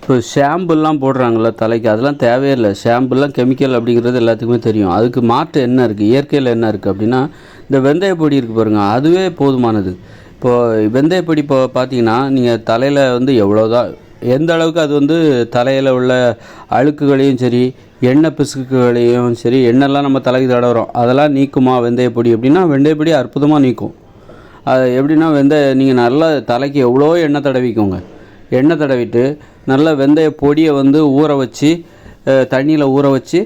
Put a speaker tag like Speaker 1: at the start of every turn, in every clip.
Speaker 1: இப்போ ஷாம்புலாம் போடுறாங்கள தலைக்கு அதெல்லாம் தேவையில்லை ஷாம்புலாம் கெமிக்கல் அப்படிங்கிறது எல்லாத்துக்குமே தெரியும். அதுக்கு மாற்று என்ன இருக்குது இயற்கையில் என்ன இருக்குது அப்படின்னா இந்த வெந்தய பொடி இருக்குது பாருங்கள் அதுவே போதுமானது. இப்போது வெந்தய பொடி இப்போ பார்த்தீங்கன்னா நீங்கள் தலையில் வந்து எவ்வளோதான் எந்த அளவுக்கு அது வந்து தலையில் உள்ள அழுக்குகளையும் சரி எண்ணெய் பிசுக்குகளையும் சரி எண்ணெய்லாம் நம்ம தலைக்கு தடவுறோம் அதெல்லாம் நீக்குமா வெந்தய பொடி அப்படின்னா வெந்தய பொடி அற்புதமாக நீக்கும். அது எப்படின்னா வெந்தய நீங்கள் நல்லா தலைக்கு எவ்வளோ எண்ணெய் தடவிக்கோங்க. எண்ணெய் தடவிட்டு நல்லா வெந்தய பொடியை வந்து ஊற வச்சு தண்ணியில் ஊற வச்சு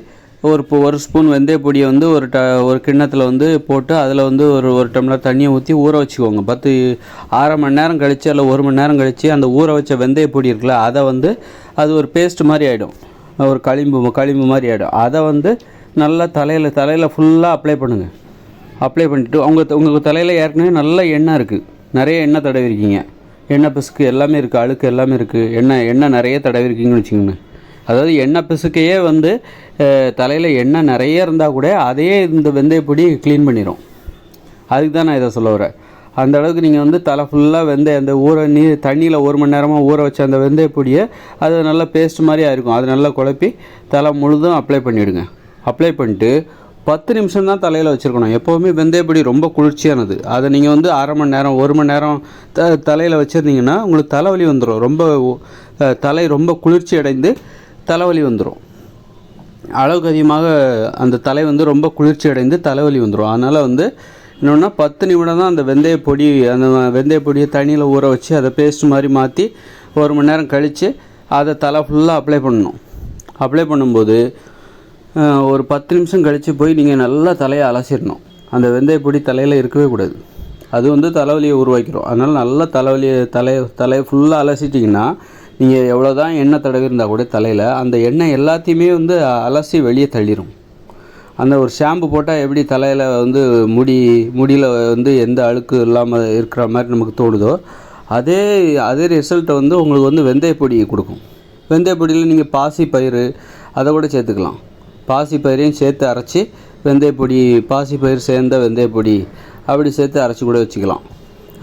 Speaker 1: ஒரு ஒரு ஸ்பூன் வெந்தய பொடியை வந்து ஒரு ட ஒரு கிண்ணத்தில் வந்து போட்டு அதில் வந்து ஒரு ஒரு டம்ளர் தண்ணியை ஊற்றி ஊற வச்சுக்கோங்க. பத்து அரை மணி நேரம் கழித்து இல்லை ஒரு மணி நேரம் கழித்து அந்த ஊற வச்ச வெந்தய பொடி இருக்குல்ல அதை வந்து அது ஒரு பேஸ்ட் மாதிரி ஆகிடும் ஒரு களிம்பு களிம்பு மாதிரி ஆகிடும் அதை வந்து நல்லா தலையில் தலையில் ஃபுல்லாக அப்ளை பண்ணுங்கள் அப்ளை பண்ணிவிட்டு உங்கள் உங்கள் தலையில் ஏற்கனவே நல்ல எண்ணெய் இருக்குது நிறைய எண்ணெய் தடவிருக்கீங்க. எண்ணெய் பிசுக்கு எல்லாமே இருக்குது அழுக்கு எல்லாமே இருக்குது எண்ணெய் எண்ணெய் நிறைய தடவி இருக்கீங்கன்னு வச்சுக்கோங்க அதாவது எண்ணெய் பிசுக்கையே வந்து தலையில் எண்ணெய் நிறைய இருந்தால் கூட அதையே இந்த வெந்தயப்பொடி க்ளீன் பண்ணிடும் அதுக்கு தான் நான் இதை சொல்ல வரேன். அந்த அளவுக்கு நீங்கள் வந்து தலை ஃபுல்லாக வெந்தய அந்த ஊற நீர் தண்ணியில் ஒரு மணி நேரமாக ஊற வச்ச அந்த வெந்தய பொடியை அது நல்லா பேஸ்ட் மாதிரி இருக்கும் அது நல்லா குழப்பி தலை முழுதும் அப்ளை பண்ணிவிடுங்க அப்ளை பண்ணிட்டு பத்து நிமிஷம் தான் தலையில் வச்சுருக்கணும். எப்போவுமே வெந்தயப்பொடி ரொம்ப குளிர்ச்சியானது. அதை நீங்கள் வந்து அரை மணி நேரம் ஒரு மணி நேரம் த தலையில் வச்சுருந்தீங்கன்னா உங்களுக்கு தலைவலி வந்துடும் ரொம்ப தலை ரொம்ப குளிர்ச்சி அடைந்து தலைவலி வந்துடும் அளவுக்கு அதிகமாக அந்த தலை வந்து ரொம்ப குளிர்ச்சி அடைந்து தலைவலி வந்துடும் அதனால் வந்து இன்னொன்னா பத்து நிமிடம் தான் அந்த வெந்தய பொடி அந்த வெந்தய பொடியை தண்ணியில் ஊற வச்சு அதை பேஸ்ட் மாதிரி மாற்றி ஒரு மணி நேரம் கழித்து அதை தலை ஃபுல்லாக அப்ளை பண்ணணும். அப்ளை பண்ணும்போது ஒரு பத்து நிமிஷம் கழித்து போய் நீங்கள் நல்லா தலையை அலசிடணும். அந்த வெந்தயப்பொடி தலையில் இருக்கவே கூடாது. அது வந்து தலைவலியை உருவாக்கிடும் அதனால் நல்லா தலைவலியை தலை தலையை ஃபுல்லாக அலசிட்டிங்கன்னா நீங்கள் எவ்வளோ தான் எண்ணெய் தடவி இருந்தால் கூட தலையில் அந்த எண்ணெய் எல்லாத்தையுமே வந்து அலசி வெளியே தள்ளிடும் அந்த ஒரு ஷாம்பு போட்டால் எப்படி தலையில் வந்து முடி முடியில் வந்து எந்த அழுக்கு இல்லாமல் இருக்கிற மாதிரி நமக்கு தோணுதோ அதே அதே ரிசல்ட்டை வந்து உங்களுக்கு வந்து வெந்தய கொடுக்கும். வெந்தய பொடியில் நீங்கள் பாசி பயிறு அதை கூட சேர்த்துக்கலாம். பாசிப்பயிரையும் சேர்த்து அரைச்சி வெந்தயப்பொடி பாசிப்பயிர் சேர்ந்த வெந்தயப்பொடி அப்படி சேர்த்து அரைச்சி கூட வச்சுக்கலாம்.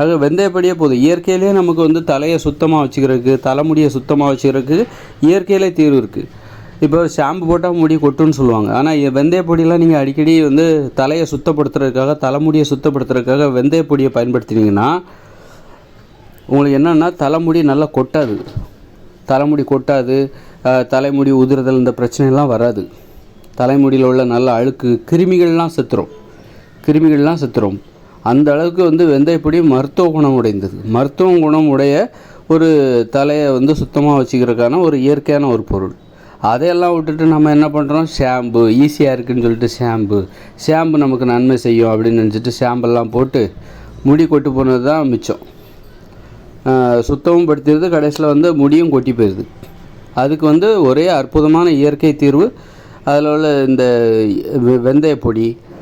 Speaker 1: ஆக வெந்தயப்படியே போதும். இயற்கையிலே நமக்கு வந்து தலையை சுத்தமாக வச்சுக்கிறதுக்கு தலைமுடியை சுத்தமாக வச்சுக்கிறதுக்கு இயற்கையிலே தீர்வு இருக்குது இப்போ ஷாம்பு போட்டால் முடி கொட்டுன்னு சொல்லுவாங்க. ஆனால் வெந்தய நீங்கள் அடிக்கடி வந்து தலையை சுத்தப்படுத்துறதுக்காக தலைமுடியை சுத்தப்படுத்துறதுக்காக வெந்தய பொடியை பயன்படுத்தினீங்கன்னா உங்களுக்கு என்னென்னா தலைமுடி நல்லா கொட்டாது. தலைமுடி கொட்டாது தலைமுடி உதிர்தல் இந்த பிரச்சனைலாம் வராது. தலைமுடியில் உள்ள நல்ல அழுக்கு கிருமிகள்லாம் செத்துரும். கிருமிகள்லாம் செத்துரும். அந்த அளவுக்கு வந்து வெந்தயப்பொடி மருத்துவ குணம் உடைந்தது. மருத்துவ குணம் உடைய ஒரு தலையை வந்து சுத்தமாக வச்சுக்கிறதுக்கான ஒரு இயற்கையான ஒரு பொருள். அதையெல்லாம் விட்டுட்டு நம்ம என்ன பண்ணுறோம் ஷாம்பு ஈஸியாக இருக்குன்னு சொல்லிட்டு ஷாம்பு. ஷாம்பு நமக்கு நன்மை செய்யும் அப்படின்னு நினச்சிட்டு ஷாம்பெல்லாம் போட்டு முடி கொட்டு போனது தான் மிச்சம். சுத்தமும் படுத்திடுது. கடைசியில் வந்து முடியும் கொட்டி போயிடுது. அதுக்கு வந்து ஒரே அற்புதமான இயற்கை தீர்வு அதில் உள்ள இந்த வெ-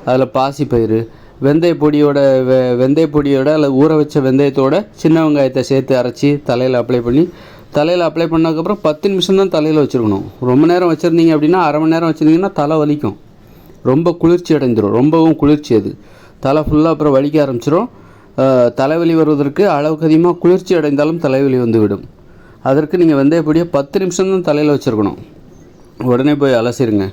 Speaker 1: அதில் பாசிப்பயிறு வெந்தயப்பொடியோட வெ வெந்தயப்பொடியோட அல்லது ஊற வச்ச வெந்தயத்தோட சின்ன வெங்காயத்தை சேர்த்து அரைச்சி தலையில் அப்ளை பண்ணி தலையில் அப்ளை பண்ணதுக்கப்புறம் பத்து நிமிஷம் தான் தலையில் வச்சுருக்கணும். ரொம்ப நேரம் வச்சுருந்தீங்க அப்படின்னா அரை மணி நேரம் வச்சுருந்தீங்கன்னா தலை வலிக்கும். ரொம்ப குளிர்ச்சி அடைஞ்சிரும். ரொம்பவும் குளிர்ச்சி அது. தலை ஃபுல்லாக அப்புறம் வலிக்க ஆரம்பிச்சிடும் தலைவலி வருவதற்கு அளவுக்கு அதிகமாக குளிர்ச்சி அடைந்தாலும் தலைவலி வந்துவிடும். அதற்கு நீங்கள் வெந்தயப்பொடியை பத்து நிமிஷம் தான் தலையில் வச்சுருக்கணும். உடனே போய் அலசிருங்க.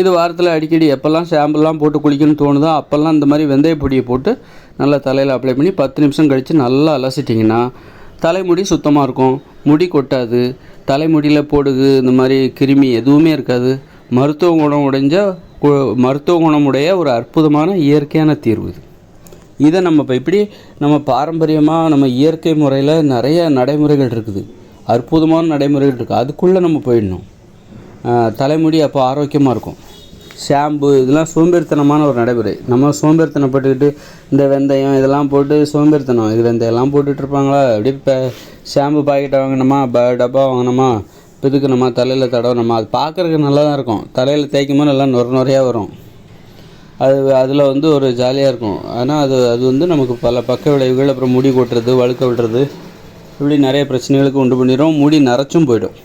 Speaker 1: இது வாரத்தில் அடிக்கடி எப்போல்லாம் ஷாம்புலாம் போட்டு குளிக்கணும்னு தோணுதோ அப்போல்லாம் இந்த மாதிரி வெந்தய பொடியை போட்டு நல்லா தலையில் அப்ளை பண்ணி பத்து நிமிஷம் கழித்து நல்லா அலசிட்டிங்கன்னா தலைமுடி சுத்தமாக இருக்கும். முடி கொட்டாது. தலைமுடியில் போடுது இந்த மாதிரி கிருமி எதுவுமே இருக்காது. மருத்துவ குணம் உடைஞ்ச மருத்துவ குணமுடைய ஒரு அற்புதமான இயற்கையான தீர்வு இது. இதை நம்ம இப்போ இப்படி நம்ம பாரம்பரியமாக நம்ம இயற்கை முறையில் நிறைய நடைமுறைகள் இருக்குது. அற்புதமான நடைமுறைகள் இருக்குது அதுக்குள்ளே நம்ம போயிடணும். தலைமுடி அப்போ ஆரோக்கியமாக இருக்கும். ஷாம்பு இதெல்லாம் சோம்பேறித்தனமான ஒரு நடைமுறை. நம்ம சோம்பேறித்தனப்பட்டுக்கிட்டு இந்த வெந்தயம் இதெல்லாம் போட்டு சோம்பேறித்தனம். இது வெந்தயம்லாம் போட்டுட்ருப்பாங்களா அப்படியே இப்போ ஷாம்பு பாக்கெட்டை வாங்கினோமா? ப டப்பா வாங்கினோமா? பிதுக்கணுமா? தலையில் தடவணுமா அது பார்க்குறதுக்கு நல்லா தான் இருக்கும். தலையில் தேய்க்கும் போது நல்லா நொர நுறையாக வரும். அது அதில் வந்து ஒரு ஜாலியாக இருக்கும். ஆனால் அது அது வந்து நமக்கு பல பக்க விளைவுகள் அப்புறம் முடி கொட்டுறது வழுக்க விடுறது இப்படி நிறைய பிரச்சனைகளுக்கு உண்டு பண்ணிடும் முடி நரைச்சும் போயிடும்.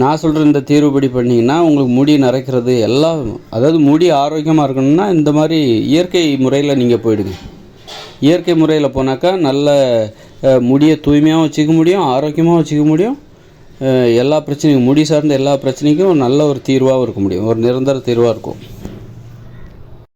Speaker 1: நான் சொல்கிற இந்த தீர்வுபடி பண்ணிங்கன்னா உங்களுக்கு முடி நரைக்கிறது எல்லாம் அதாவது முடி ஆரோக்கியமாக இருக்கணும்னா இந்த மாதிரி இயற்கை முறையில் நீங்கள் போயிடுங்க. இயற்கை முறையில் போனாக்கா நல்ல முடியை தூய்மையாகவும் வச்சுக்க முடியும் ஆரோக்கியமாக வச்சுக்க முடியும். எல்லா பிரச்சனையும் முடி சார்ந்த எல்லா பிரச்சனைக்கும் நல்ல ஒரு தீர்வாகவும் இருக்க முடியும். ஒரு நிரந்தர தீர்வாக இருக்கும்.